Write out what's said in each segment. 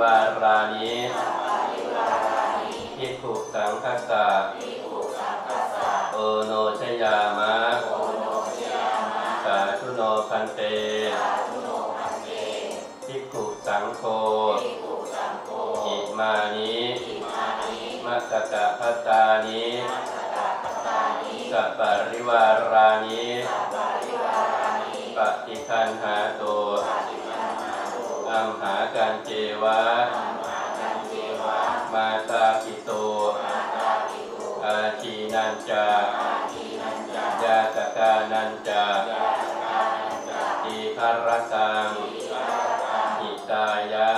วารานิภิกขุสังคัสสะโอโนชยามะ สาธุโนพันเตภิกขุสังโฆอิมานิมัสสกะพัตตานิสัปปริวารานิปฏิคันหาโต อัมหาการเจวะ มาตาปิโตอาชีนันจายาตกานันจาทีคารตังหิตายะ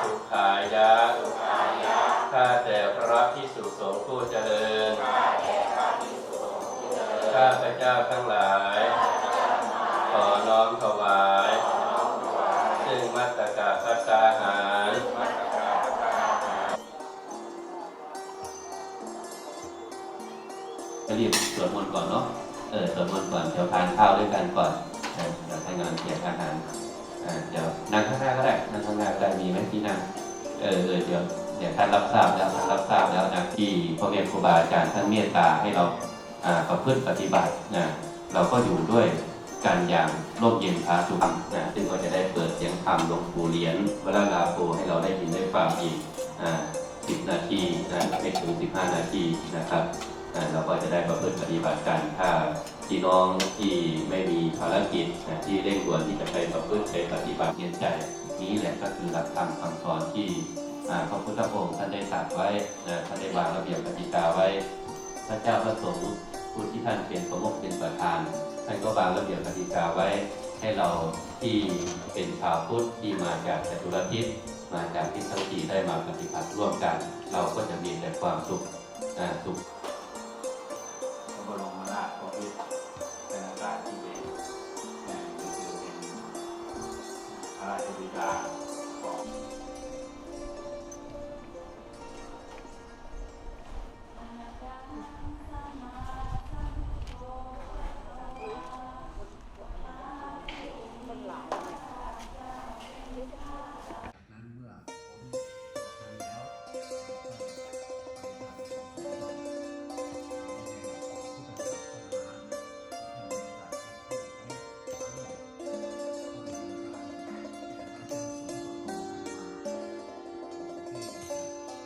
สุขายะ ข้าแต่พระพิสุสงฆ์ผู้เจริญ ข้าพระเจ้าทั้งหลาย รีบสวดมนต์ก่อนเนาะ เออสวดมนต์ก่อน เดี๋ยวทานข้าวด้วยกันก่อนเดี๋ยวทานกำลังเตรียอาหารเดี๋ยวนั่งข้างหน้าก็ได้ นั่งข้างหน้าก็ได้ มีไหมที่นั่ง เออเออเดี๋ยวเดี๋ยวท่านรับทราบแล้วท่านรับทราบแล้วนะที่พ่อแม่ครูบาอาจารย์ท่านเมตตาให้เราอ่าประพฤติปฏิบัตินะเราก็อยู่ด้วยกันอย่างร่มเย็นพาสุขนะซึ่งก็จะได้เปิดเสียงธรรมหลวงปู่เหรียญวราลาโปให้เราได้ยินได้ฟังอีกอ่าสิบนาทีนะไม่ถึงสิบห้านาทีนะครับ เราก็จะได้ประพฤติปฏิบัติกันถ้าพี่น้องที่ไม่มีภารกิจนะที่เร่งด่วนที่จะไปประพฤติไปปฏิบัติเรียนใจนี้แหละก็คือหลักธรรมคำสอนที่พระพุทธองค์ท่านได้ตรัสไว้นะท่านได้วางระเบียบกติกาไว้ พระเจ้าพระสงฆ์ผู้ที่ท่านเป็นประมุขเป็นประธานท่านก็วางระเบียบกติกาไว้ ให้เราที่เป็นชาวพุทธที่มาจากจตุรทิศมาจากทิศทั้งสี่ได้มาปฏิบัติร่วมกัน เราก็จะมีแต่ความสุขสุข อ